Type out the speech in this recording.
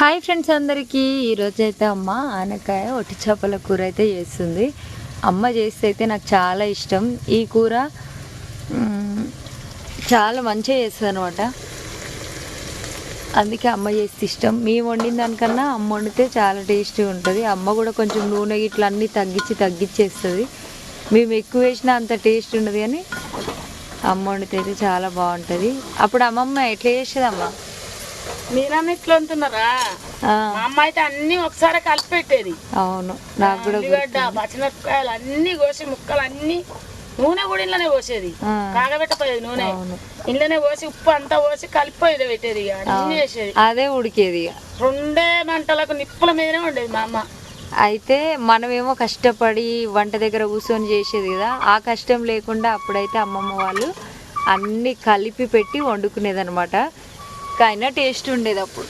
Hi friends అందరికీ. ఈరోజు అయితే అమ్మ ఆనకాయ ఒట్టి చేపల కూర అయితే చేస్తుంది. అమ్మ చేస్తే అయితే నాకు చాలా ఇష్టం. ఈ కూర చాలా మంచిగా చేస్తుంది అనమాట అందుకే అమ్మ చేస్తే ఇష్టం. మేము వండిన దానికన్నా అమ్మ వండితే చాలా టేస్టీగా ఉంటుంది. అమ్మ కూడా కొంచెం నూనె ఇట్లా అన్నీ తగ్గించి తగ్గించేస్తుంది. మేము ఎక్కువ వేసినా అంత టేస్ట్ ఉండదు కానీ అమ్మ వండితే అయితే చాలా బాగుంటుంది. అప్పుడు అమ్మమ్మ ఎట్లా చేసేది అమ్మ మీరన్న ఇట్లా అంటున్నారా మా అమ్మ అయితే అన్ని ఒకసారి కలిపి పెట్టేది అవును నాకు కూడా ఉల్లిగడ్డ పచ్చిమిరపకాయలు అన్ని కోసి ముక్కలు అన్ని నూనె కూడా ఇంట్లోనే పోసేది. కాగబెట్టపోయేది నూనె. ఇంట్లోనే పోసి ఉప్పు అంతా పోసి కలిపి పెట్టేది ఇక. అన్ని వేసేది. అదే ఉడికేది ఇక. రెండే మంటలకు నిప్పుల మీదనే ఉండేది మా అమ్మ. అయితే మనమేమో కష్టపడి వంట దగ్గర కూర్చొని చేసేది కదా ఆ కష్టం లేకుండా అప్పుడైతే అమ్మమ్మ వాళ్ళు అన్ని కలిపి పెట్టి వండుకునేది అనమాట అయినా టేస్ట్ ఉండేది అప్పుడు.